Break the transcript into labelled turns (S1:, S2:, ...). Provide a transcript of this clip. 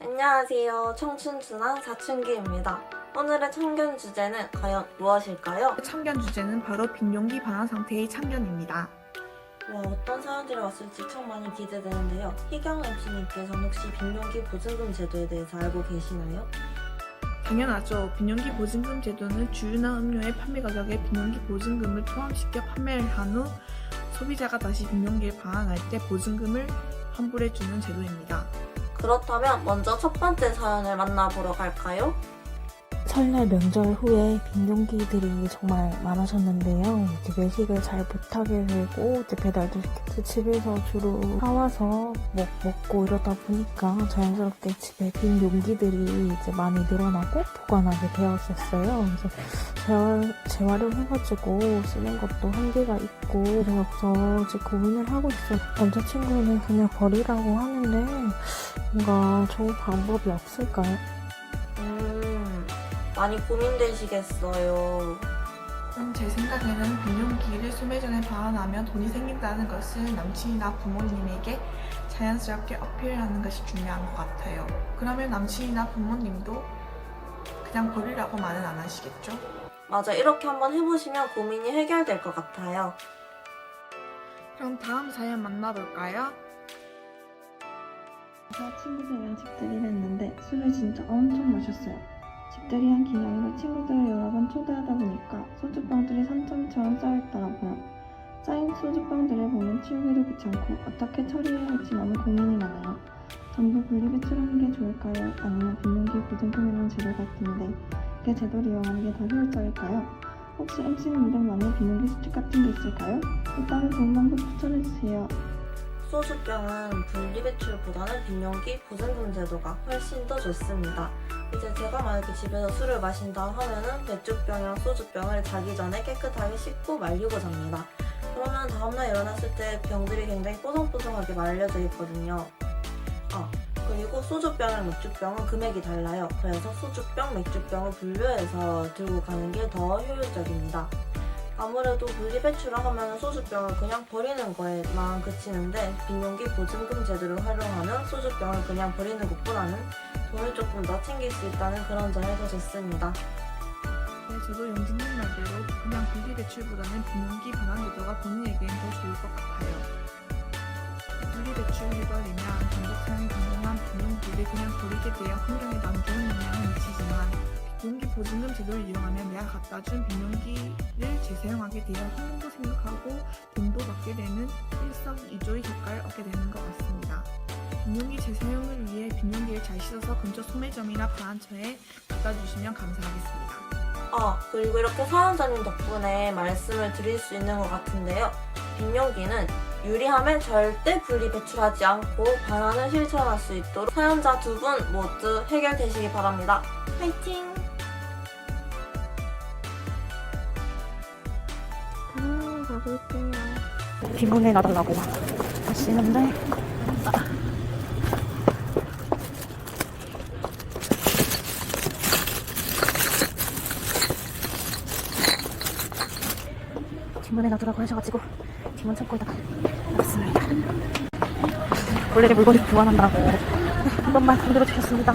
S1: 안녕하세요. 청춘순한 사춘기입니다. 오늘의 참견 주제는 과연 무엇일까요?
S2: 참견 주제는 바로 빈용기 반환 상태의 참견입니다.
S1: 와, 어떤 사연들이 왔을지 참 많이 기대되는데요. 희경 MC님께서는 혹시 빈용기 보증금 제도에 대해서 알고 계시나요?
S2: 당연하죠. 빈용기 보증금 제도는 주유나 음료의 판매 가격에 빈용기 보증금을 포함시켜 판매를 한 후 소비자가 다시 빈용기를 반환할 때 보증금을 환불해주는 제도입니다.
S1: 그렇다면 먼저 첫 번째 사연을 만나보러 갈까요?
S3: 설날 명절 후에 빈용기들이 정말 많아졌는데요. 이제 외식을 잘 못하게 되고 이제 배달도 시켰지 집에서 주로 사와서 먹, 먹고 이러다 보니까 자연스럽게 집에 빈 용기들이 이제 많이 늘어나고 보관하게 되었었어요. 그래서 재활, 재활용해가지고 쓰는 것도 한계가 있고 그래서 이제 고민을 하고 있어요. 남자친구는 그냥 버리라고 하는데 뭔가 좋은 방법이 없을까요?
S1: 음, 많이 고민되시겠어요.
S2: 음, 제 생각에는 빈용기를 소매전에 반환하면 돈이 생긴다는 것을 남친이나 부모님에게 자연스럽게 어필하는 것이 중요한 것 같아요. 그러면 남친이나 부모님도 그냥 버리라고 말은 안 하시겠죠?
S1: 맞아, 이렇게 한번 해보시면 고민이 해결될 것 같아요.
S2: 그럼 다음 사연 만나볼까요?
S4: 저 친구들이랑 집들이를 했는데 술을 진짜 엄청 마셨어요. 집들이 한 기념으로 친구들을 여러 번 초대하다 보니까 소주병들이 산더미처럼 쌓여있더라고요. 쌓인 소주병들을 보면 치우기도 귀찮고 어떻게 처리해야 할지 너무 고민이 많아요. 전부 분리배출하는 게 좋을까요? 아니면 빈용기 보증금이라는 제도가 있는데 그 제도를 이용하는 게 더 효율적일까요? 혹시 MC님들만의 빈용기 수칙 같은 게 있을까요? 일단은 좋은 방법 추천해주세요.
S1: 소주병은 분리배출보다는 빈용기 보증금 제도가 훨씬 더 좋습니다. 이제 제가 만약에 집에서 술을 마신다 하면은 맥주병이랑 소주병을 자기 전에 깨끗하게 씻고 말리고 잡니다. 그러면 다음날 일어났을 때 병들이 굉장히 뽀송뽀송하게 말려져 있거든요. 아, 그리고 소주병이랑 맥주병은 금액이 달라요. 그래서 소주병, 맥주병을 분류해서 들고 가는 게 더 효율적입니다. 아무래도 분리배출을 하면 소주병을 그냥 버리는 거에만 그치는데 빈용기 보증금 제도를 활용하면 소주병을 그냥 버리는 것보다는 돈을 조금 더 챙길 수 있다는 그런 점에서 좋습니다.
S2: 네, 저도 영진님 말대로 그냥 분리 배출보다는 빈용기 반환 제도가 본인에겐 더 좋을 것 같아요. 분리 배출 해버리면 사용이 가능한 빈용기를 그냥 버리게 되어 환경에 안 좋은 영향을 미치지만 빈 용기 보증금 제도를 이용하면 내가 갖다 준 빈용기를 재사용하게 되어 환경도 생각하고 돈도 받게 되는 일석이조의 효과를 얻게 되는 것 같습니다. 빈용기 재사용을 위해 빈용기를 잘 씻어서 근처 소매점이나 반환처에 갖다 주시면 감사하겠습니다.
S1: 아, 그리고 이렇게 사연자님 덕분에 말씀을 드릴 수 있는 것 같은데요. 빈용기는 유리하면 절대 분리 배출하지 않고 반환을 실천할 수 있도록 사연자 두 분 모두 해결되시기 바랍니다. 화이팅!
S3: 아, 가볼게요. 빈곤에 놔달라고 하시는데. 뒷문에 놔두라고 하셔가지고 뒷문 창고에다가 놨습니다. 원래 내 물건이 교환한다고 한 번만 건드려 주셨습니다.